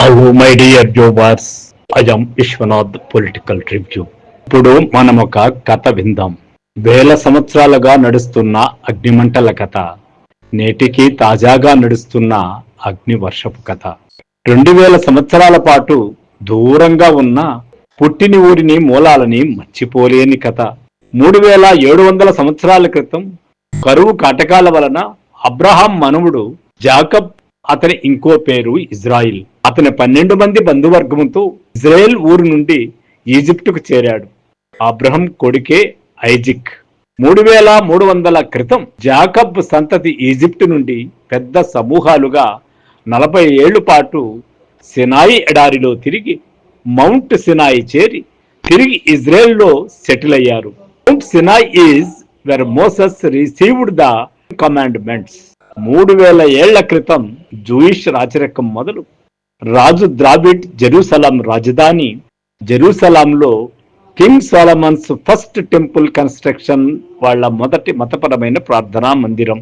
Hello my dear జోబార్స్ అజం Vishwanath political review ఇప్పుడు మనం ఒక కథ విందాం. వేల సంవత్సరాలుగా నడుస్తున్న అగ్నిమంటల కథ. నేటికి తాజాగా నడుస్తున్న అగ్ని వర్షపు కథ. రెండు వేల సంవత్సరాల పాటు దూరంగా ఉన్న పుట్టిని ఊరిని మూలాలని మర్చిపోలేని కథ. మూడు వేల ఏడు వందల సంవత్సరాల క్రితం కరువు కాటకాల వలన అబ్రహాం మనువుడు జాకబ్ అతని ఇంకో పేరు ఇజ్రాయిల్. అతని పన్నెండు మంది బంధువర్గంతో ఇజ్రాయెల్ ఊరు నుండి ఈజిప్టుకు చేరాడు. అబ్రహం కొడుకే ఐజిక్. మూడు వేల మూడు వందల క్రితం జాకబ్ సంతతి ఈజిప్టు నుండి పెద్ద సమూహాలుగా నలభై ఏళ్ళ పాటు సినాయి ఎడారిలో తిరిగి మౌంట్ సినాయి చేరి తిరిగి ఇజ్రాయెల్లో సెటిల్ అయ్యారు. Mount Sinai is where Moses received the commandments. మూడు వేల ఏళ్ళ క్రితం జూయిష్ రాచరికం మొదలు. రాజు ద్రావిడ్ జెరూసలం రాజధాని. జెరూసలంలో king Solomon's first temple construction వాళ్ళ మొదటి మతపరమైన ప్రార్థనా మందిరం.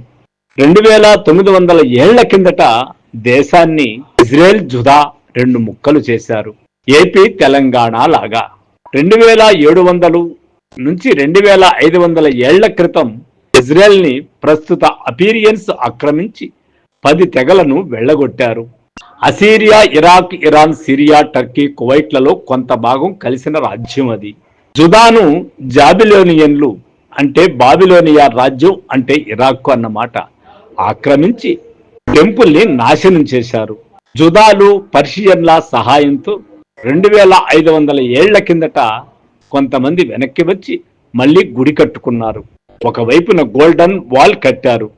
రెండు వేల తొమ్మిది వందల ఏళ్ళ కిందట దేశాన్ని ఇజ్రాయెల్ జుదా రెండు ముక్కలు చేశారు. ఏపీ తెలంగాణ లాగా. రెండు వేల ఏడు వందలు నుంచి రెండు వేల ఐదు వందల ఏళ్ళ క్రితం ఇజ్రాయెల్ని ప్రస్తుత అపీరియన్స్ ఆక్రమించి పది తెగలను వెళ్ళగొట్టారు. Assyria Iraq Iran Syria Turkey కువైట్లలో కొంత భాగం కలిసిన రాజ్యం అది. జుదాను జాబిలోనియన్లు అంటే బాబిలోనియా రాజ్యం అంటే ఇరాక్ అన్నమాట. ఆక్రమించి టెంపుల్ని నాశనం చేశారు. జుదాలు పర్షియన్ల సహాయంతో రెండు వేల ఐదు వందల ఏళ్ళ కిందట కొంతమంది వెనక్కి వచ్చి మళ్ళీ గుడి కట్టుకున్నారు. ఒకవైపున గోల్డెన్ వాల్ కట్టారు.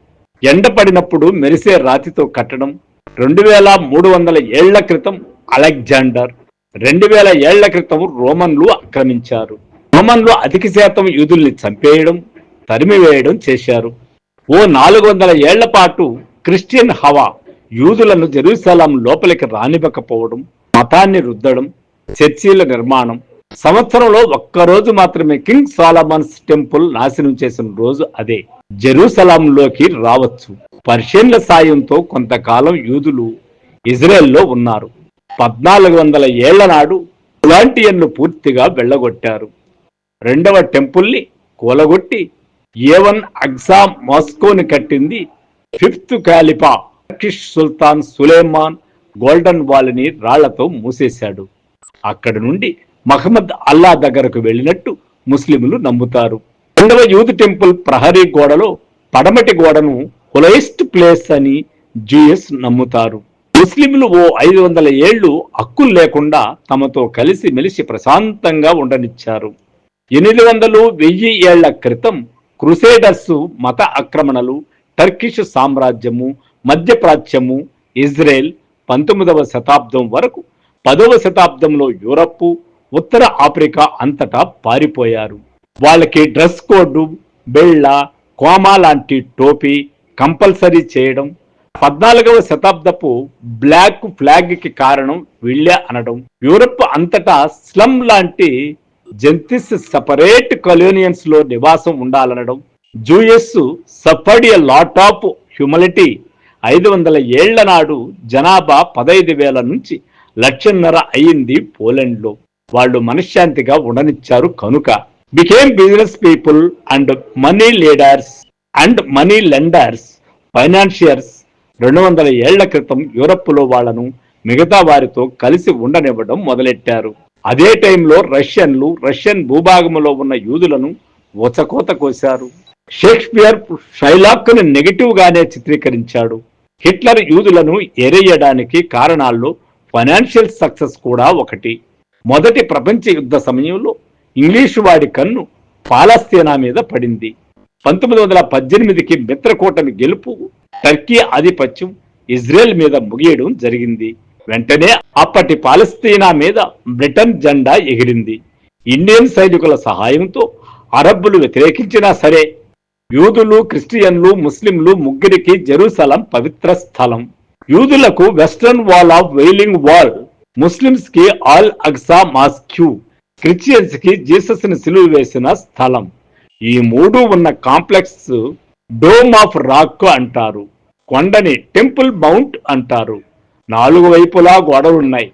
ఎండ పడినప్పుడు మెరిసే రాతితో కట్టడం. రెండు వేల మూడు వందల ఏళ్ళ క్రితం అలెగ్జాండర్. రెండు వేల ఏళ్ళ క్రితం రోమన్లు ఆక్రమించారు. రోమన్లు అధిక శాతం యూదుల్ని చంపేయడం తరిమివేయడం చేశారు. ఓ నాలుగు వందల ఏళ్ళ పాటు క్రిస్టియన్ హవా యూదులను జెరూసలం లోపలికి రానివ్వకపోవడం మతాన్ని రుద్దడం చర్చీల నిర్మాణం సంవత్సరంలో ఒక్కరోజు మాత్రమే కింగ్ సాలమన్స్ టెంపుల్ నాశనం చేసిన రోజు అదే. జెరూసలాంలోకి రావచ్చు. పర్షియన్ల సాయంతో కొంతకాలం యూదులు ఇజ్రాయెల్లో ఉన్నారు. పద్నాలుగు వందల ఏళ్ళ నాడు పులాంటియన్లు పూర్తిగా వెళ్ళగొట్టారు. రెండవ టెంపుల్ని కూలగొట్టి ఏవన్ అగ్సా మాస్కోని కట్టింది. Fifth caliph Turkish sultan Suleiman golden వాల్ని రాళ్ళతో మూసేశాడు. అక్కడి నుండి మహమ్మద్ అల్లా దగ్గరకు వెళ్ళినట్టు ముస్లింలు నమ్ముతారు. రెండవ యూత్ టెంపుల్ ప్రహరీ గోడలో పడమటి గోడను హులైస్ట్ ప్లేస్ అని జూయస్ నమ్ముతారు. ముస్లింలు ఓ ఐదు వందల ఏళ్ళు హక్కులు లేకుండా తమతో కలిసి మెలిసి ప్రశాంతంగా ఉండనిచ్చారు. ఎనిమిది వందలు వెయ్యి ఏళ్ళ క్రితం క్రుసేడర్స్ మత ఆక్రమణలు టర్కిష్ సామ్రాజ్యము మధ్యప్రాచ్యము ఇజ్రాయెల్ పంతొమ్మిదవ శతాబ్దం వరకు పదవ శతాబ్దంలో యూరప్ ఉత్తర ఆఫ్రికా అంతటా పారిపోయారు. వాళ్ళకి డ్రెస్ కోడ్ బెళ్ళ కోమా లాంటి టోపీ కంపల్సరీ చేయడం పద్నాలుగవ శతాబ్దపు బ్లాక్ ఫ్లాగ్కి కారణం వీళ్ళే అనడం యూరప్ అంతటా స్లమ్ లాంటి జంతిస్ సపరేట్ కలోనియన్స్లో నివాసం ఉండాలనడం Jews suffered a lot of humility ఐదు వందల ఏళ్ళ నాడు జనాభా పదైదు వేల నుంచి లక్షన్నర అయింది పోలాండ్లో. వాళ్ళు మనశ్శాంతిగా ఉండనిచ్చారు కనుక. Became business people and money leaders and money lenders financiers రెండు వందల ఏళ్ళ క్రితం యూరప్లో వాళ్ళను మిగతా వారితో కలిసి ఉండనివ్వడం మొదలెట్టారు. అదే టైంలో రష్యన్లు రష్యన్ భూభాగంలో ఉన్న యూదులను ఉచకోత కోశారు. షేక్స్పియర్ షైలాక్ను నెగిటివ్ గానే చిత్రీకరించాడు. హిట్లర్ యూదులను ఎరేయడానికి కారణాల్లో ఫైనాన్షియల్ సక్సెస్ కూడా ఒకటి. మొదటి ప్రపంచ యుద్ధ సమయంలో ఇంగ్లీషు వాడి కన్ను పాలస్తీనా మీద పడింది. పంతొమ్మిది వందల పద్దెనిమిదికి మిత్రకూటమి గెలుపు టర్కీ ఆధిపత్యం ఇజ్రాయెల్ మీద ముగియడం జరిగింది. వెంటనే అప్పటి పాలస్తీనా మీద బ్రిటన్ జెండా ఎగిరింది. ఇండియన్ సైనికుల సహాయంతో అరబ్బులు వ్యతిరేకించినా సరే యూదులు క్రిస్టియన్లు ముస్లింలు ముగ్గురికి జెరూసలం పవిత్ర స్థలం. యూదులకు western wall of wailing wall ముస్లింస్కి Al Aqsa mosque క్రిస్టియన్స్కి జీసస్ని సిలువ వేసిన స్థలం. ఈ మూడు ఉన్న కాంప్లెక్స్ డోమ్ ఆఫ్ రాక్ అంటారు. కొండని టెంపుల్ మౌంట్ అంటారు. నాలుగు వైపులా గోడలున్నాయి.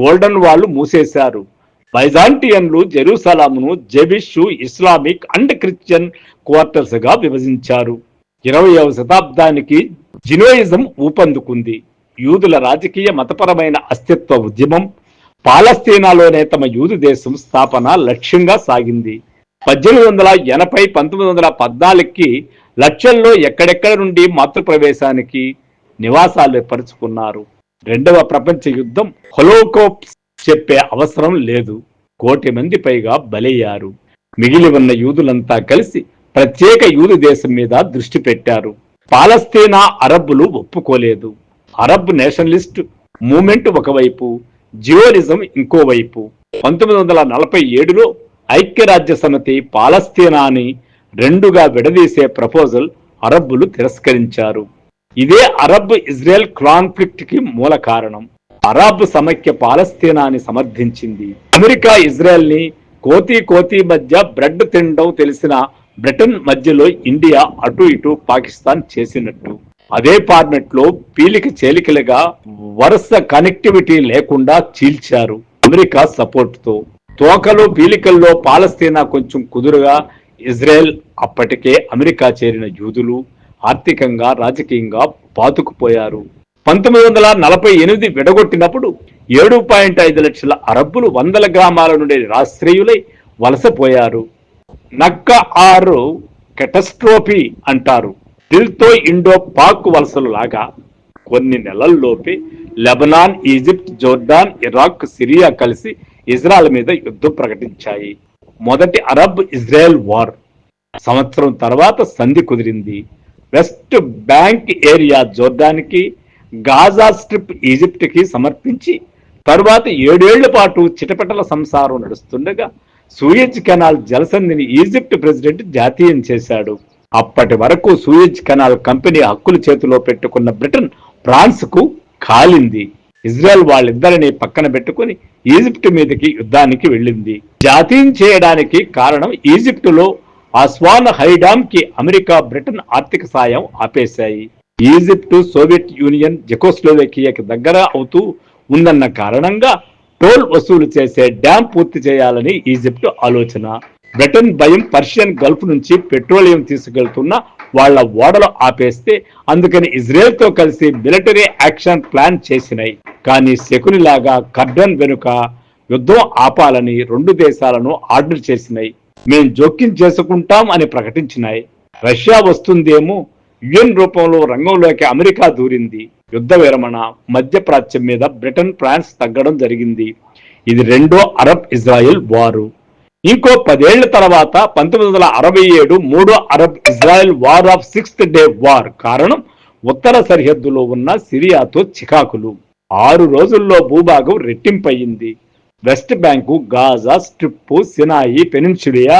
గోల్డెన్ వాళ్ళు మూసేశారు. బైజాంటియన్లు జెరూసలామును జెబిషు ఇస్లామిక్ అండ్ క్రిస్టియన్ క్వార్టర్స్గా విభజించారు. ఇరవయవ శతాబ్దానికి జినోయిజం ఊపందుకుంది. యూదుల రాజకీయ మతపరమైన అస్తిత్వ ఉద్యమం పాలస్తీనాలోనే తమ యూదు దేశం స్థాపన లక్ష్యంగా సాగింది. పద్దెనిమిది వందల ఎనభై పంతొమ్మిది వందల పద్నాలుగుకి లక్షల్లో ఎక్కడెక్కడ నుండి మాతృప్రవేశానికి నివాసాలు ఏర్పరుచుకున్నారు. రెండవ ప్రపంచ యుద్ధం హొలోకోప్ చెప్పే అవసరం లేదు. కోటి మంది పైగా బలయ్యారు. మిగిలి ఉన్న యూదులంతా కలిసి ప్రత్యేక యూదు దేశం మీద దృష్టి పెట్టారు. పాలస్తీనా అరబ్బులు ఒప్పుకోలేదు. అరబ్ నేషనలిస్ట్ మూమెంట్ ఒకవైపు జియోనిజం ఇంకోవైపు. పంతొమ్మిది వందల నలభై ఏడులో ఐక్యరాజ్య సమితి పాలస్తీనాని రెండుగా విడదీసే ప్రపోజల్ అరబ్బులు తిరస్కరించారు. ఇదే అరబ్ ఇజ్రాయెల్ కాన్ఫ్లిక్ట్కి మూల కారణం. అరబ్ సమైక్య పాలస్తీనాని సమర్థించింది. అమెరికా ఇజ్రాయెల్ని కోతి కోతి మధ్య బ్రెడ్ తినడం తెలిసిన బ్రిటన్ మధ్యలో ఇండియా అటు ఇటు పాకిస్తాన్ చేసినట్టు. అదే ఫార్మెట్లో పీలిక చేలికలుగా వరుస కనెక్టివిటీ లేకుండా చీల్చారు అమెరికా సపోర్ట్తో. తోకలు పీలికల్లో పాలస్తీనా కొంచెం కుదురుగా ఇజ్రాయెల్ అప్పటికే అమెరికా చేరిన యూదులు ఆర్థికంగా రాజకీయంగా పాతుకుపోయారు పంతొమ్మిది వందల నలభై ఎనిమిది విడగొట్టినప్పుడు ఏడు పాయింట్ ఐదు లక్షల అరబ్బులు వందల గ్రామాల నుండి రాష్ట్రీయులై వలసపోయారు. నక్క ఆరు కెటస్ట్రోఫీ అంటారు. దిల్తో ఇండో పాక్ వలసలు లాగా కొన్ని నెలల్లోపే Lebanon Egypt Jordan Iraq Syria కలిసి ఇజ్రాయల్ మీద యుద్ధం ప్రకటించాయి. మొదటి అరబ్ ఇజ్రాయెల్ వార్. సంవత్సరం తర్వాత సంధి కుదిరింది. వెస్ట్ బ్యాంక్ ఏరియా జోర్డాన్కి గాజా స్ట్రిప్ ఈజిప్ట్కి సమర్పించి తరువాత ఏడేళ్ళ పాటు చిటపటల సంసారం నడుస్తుండగా సూయజ్ కెనాల్ జలసంధిని ఈజిప్ట్ ప్రెసిడెంట్ జాతీయం చేశాడు. అప్పటి వరకు సూయజ్ కెనాల్ కంపెనీ హక్కులు చేతిలో పెట్టుకున్న బ్రిటన్ ఫ్రాన్స్కు కాలింది. ఇజ్రాయెల్ వాళ్ళిద్దరిని పక్కన పెట్టుకుని ఈజిప్ట్ మీదకి యుద్ధానికి వెళ్ళింది. జాతీయం చేయడానికి కారణం ఈజిప్టులో ఆస్వాన్ హైడామ్కి అమెరికా బ్రిటన్ ఆర్థిక సాయం ఆపేశాయి. ఈజిప్టు సోవియట్ యూనియన్ జెకోస్లోవేకియాకి దగ్గర అవుతూ ఉందన్న కారణంగా టోల్ వసూలు చేసే డ్యాం పూర్తి చేయాలని ఈజిప్ట్ ఆలోచన. బ్రిటన్ భయం పర్షియన్ గల్ఫ్ నుంచి పెట్రోలియం తీసుకెళ్తున్న వాళ్ళ ఓడలు ఆపేస్తే అందుకని ఇజ్రాయెల్తో కలిసి మిలిటరీ యాక్షన్ ప్లాన్ చేసినాయి. కానీ శకునిలాగా కర్డన్ వెనుక యుద్ధం ఆపాలని రెండు దేశాలను ఆర్డర్ చేసినాయి. మేం జోక్యం చేసుకుంటాం అని ప్రకటించినాయి. రష్యా వస్తుందేమో యుఎన్ రూపంలో రంగంలోకి అమెరికా దూరింది. యుద్ధ విరమణ మధ్య ప్రాచ్యం మీద బ్రిటన్ ఫ్రాన్స్ తగ్గడం జరిగింది. ఇది రెండో అరబ్ ఇజ్రాయెల్ వారు. ఇంకో పదేళ్ళ తర్వాత పంతొమ్మిది వందల అరవై ఏడు మూడో Arab Israel war of sixth day war కారణం ఉత్తర సరిహద్దులో ఉన్న సిరియాతో చికాకులు. ఆరు రోజుల్లో భూభాగం రెట్టింపయింది west bank Gaza strip Sinai peninsula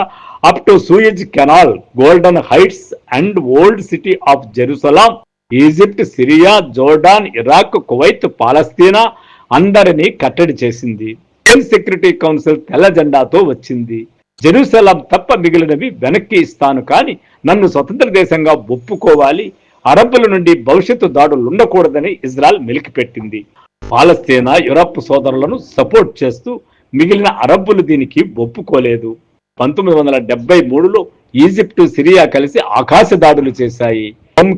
up to Suez canal golden heights and old city of Jerusalem Egypt Syria Jordan Iraq Kuwait Palestine అందరినీ కట్టడి చేసింది. యుఎన్ సెక్యూరిటీ కౌన్సిల్ తెల్ల జెండాతో వచ్చింది. జెరూసలం తప్ప మిగిలినవి వెనక్కి ఇస్తాను కానీ నన్ను స్వతంత్ర దేశంగా ఒప్పుకోవాలి. అరబ్బుల నుండి భవిష్యత్తు దాడులు ఉండకూడదని ఇజ్రాయెల్ మెలికిపెట్టింది. పాలస్తీనా యూరప్ సోదరులను సపోర్ట్ చేస్తూ మిగిలిన అరబ్బులు దీనికి ఒప్పుకోలేదు. పంతొమ్మిది వందల డెబ్బై మూడులో ఈజిప్టు సిరియా కలిసి ఆకాశ దాడులు చేశాయి.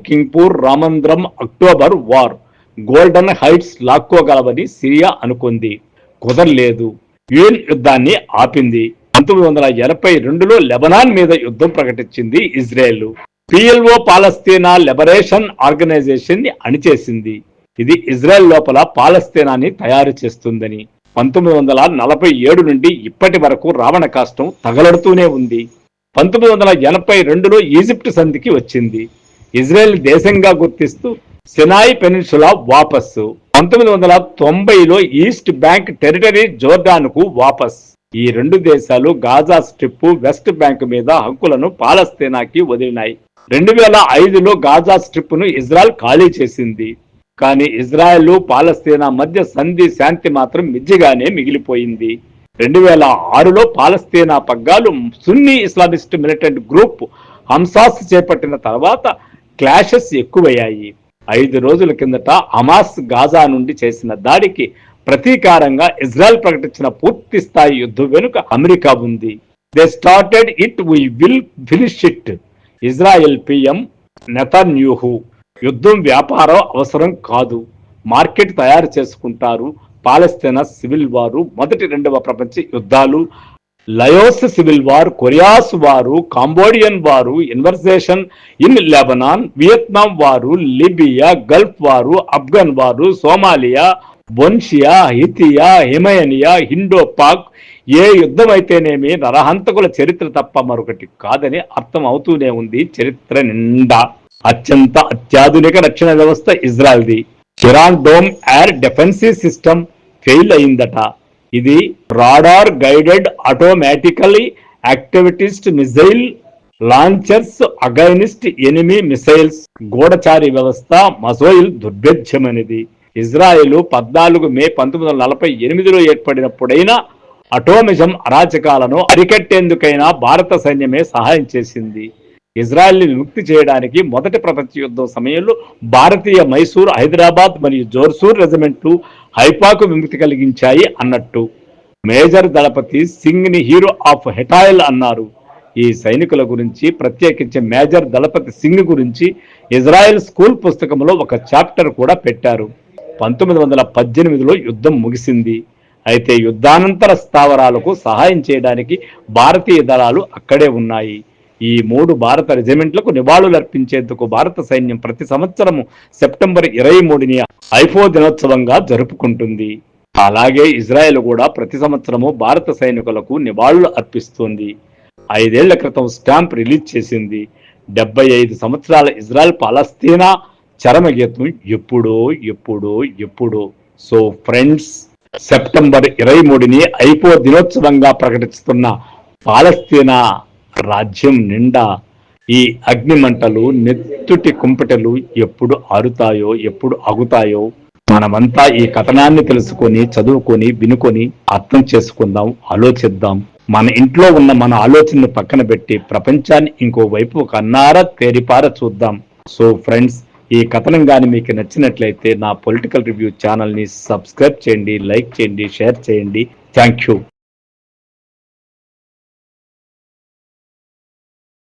కింగ్పూర్ రామంద్రం అక్టోబర్ వార్ గోల్డెన్ హైట్స్ లాక్కోగలవని సిరియా అనుకుంది. కుదరలేదు. యుఎన్ యుద్ధాన్ని ఆపింది. పంతొమ్మిది వందల ఎనభై రెండులో లెబనాన్ మీద యుద్ధం ప్రకటించింది ఇజ్రాయెల్. పిఎల్ఓ పాలస్తీనా లిబరేషన్ ఆర్గనైజేషన్ని అణిచేసింది. ఇది ఇజ్రాయెల్ లోపల పాలస్తీనాని తయారు చేస్తుందని. పంతొమ్మిది వందల నలభై ఏడు నుండి ఇప్పటి వరకు రావణ కాష్టం తగలడుతూనే ఉంది. పంతొమ్మిది వందల ఎనభై రెండులో ఈజిప్ట్ సంధికి వచ్చింది. ఇజ్రాయెల్ దేశంగా గుర్తిస్తూ సినాయి పెనిన్సులా వాపస్సు. పంతొమ్మిది వందల తొంభైలో ఈస్ట్ బ్యాంక్ టెరిటరీ జోర్డాన్కు వాపస్. ఈ రెండు దేశాలు గాజా స్ట్రిప్ వెస్ట్ బ్యాంక్ మీద హక్కులను పాలస్తీనాకి వదిలినాయి. రెండు వేల ఐదులో గాజా స్ట్రిప్ను ఇజ్రాయెల్ ఖాళీ చేసింది. కానీ ఇజ్రాయెల్ పాలస్తీనా మధ్య సంధి శాంతి మాత్రం మిజ్జిగానే మిగిలిపోయింది. రెండు వేల ఆరులో పాలస్తీనా పగ్గాలు Sunni Islamist militant group Hamas చేపట్టిన తర్వాత క్లాషెస్ ఎక్కువయ్యాయి. ఐదు రోజుల కిందట హమాస్ గాజా నుండి చేసిన దాడికి ప్రతీకారంగా ఇజ్రాయెల్ ప్రకటించిన పూర్తి స్థాయి యుద్ధం వెనుక అమెరికా ఉంది. They started it we will finish it Israel PM Netanyahu యుద్ధం వ్యాపారం అవసరం కాదు. మార్కెట్ తయారు చేసుకుంటారు. పాలస్తీనా సివిల్ వారు మొదటి రెండవ ప్రపంచ యుద్ధాలు లయోస్ సివిల్ వార్ కొరియాస్ వారు కాంబోడియన్ వారు ఇన్వర్సేషన్ ఇన్ లెబనాన్ వియత్నాం వారు లిబియా గల్ఫ్ వారు అఫ్ఘన్ వారు సోమాలియా బొన్షియా హితియా హిమయనియా హిండో పాక్ ఏ యుద్ధం అయితేనేమి నరహంతకుల చరిత్ర తప్ప మరొకటి కాదని అర్థం అవుతూనే ఉంది చరిత్ర నిండా. అత్యంత అత్యాధునిక రక్షణ వ్యవస్థ ఇజ్రాయల్ది. Iron dome air defensive system fail అయిందట. ఇది radar guided automatically activities missile launchers against enemy missiles గూఢచారి వ్యవస్థ మసోయిల్ దుర్భేద్యమైనది. ఇజ్రాయెల్ పద్నాలుగు మే పంతొమ్మిది వందల నలభై ఎనిమిదిలో ఏర్పడినప్పుడైనా అటోమిజం అరాచకాలను అరికట్టేందుకైనా భారత సైన్యమే సహాయం చేసింది. ఇజ్రాయెల్ని విముక్తి చేయడానికి మొదటి ప్రపంచ యుద్ధం సమయంలో భారతీయ మైసూర్ హైదరాబాద్ మరియు జోర్సూర్ రెజిమెంట్లు హైపాకు విముక్తి కలిగించాయి అన్నట్టు మేజర్ దళపతి సింగ్ని హీరో ఆఫ్ హెటాయిల్ అన్నారు. ఈ సైనికుల గురించి ప్రత్యేకించి మేజర్ దళపతి సింగ్ గురించి ఇజ్రాయెల్ స్కూల్ పుస్తకంలో ఒక చాప్టర్ కూడా పెట్టారు. పంతొమ్మిది వందల పద్దెనిమిదిలో యుద్ధం ముగిసింది. అయితే యుద్ధానంతర స్థావరాలకు సహాయం చేయడానికి భారతీయ దళాలు అక్కడే ఉన్నాయి. ఈ మూడు భారత రెజిమెంట్లకు నివాళులర్పించేందుకు భారత సైన్యం ప్రతి సంవత్సరము సెప్టెంబర్ ఇరవై మూడుని ఐఫో దినోత్సవంగా జరుపుకుంటుంది. అలాగే ఇజ్రాయెల్ కూడా ప్రతి సంవత్సరము భారత సైనికులకు నివాళులు అర్పిస్తుంది. ఐదేళ్ళ క్రితం స్టాంప్ రిలీజ్ చేసింది. డెబ్బై ఐదు సంవత్సరాల ఇజ్రాయెల్ పాలస్తీనా చరమగీతం ఎప్పుడో ఎప్పుడో ఎప్పుడో. సో ఫ్రెండ్స్ సెప్టెంబర్ ఇరవై మూడుని ఐపో దినోత్సవంగా ప్రకటిస్తున్న పాలస్తీనా రాజ్యం నిండా ఈ అగ్నిమంటలు నెత్తుటి కుంపటలు ఎప్పుడు ఆరుతాయో ఎప్పుడు ఆగుతాయో మనమంతా ఈ కథనాన్ని తెలుసుకొని చదువుకొని వినుకొని అర్థం చేసుకుందాం ఆలోచిద్దాం. మన ఇంట్లో ఉన్న మన ఆలోచనను పక్కన పెట్టి ప్రపంచాన్ని ఇంకో వైపు కన్నారా తేరిపార చూద్దాం. సో ఫ్రెండ్స్ ఈ కథనం కానీ మీకు నచ్చినట్లయితే నా పొలిటికల్ రివ్యూ ఛానల్ని సబ్స్క్రైబ్ చేయండి లైక్ చేయండి షేర్ చేయండి. Thank you.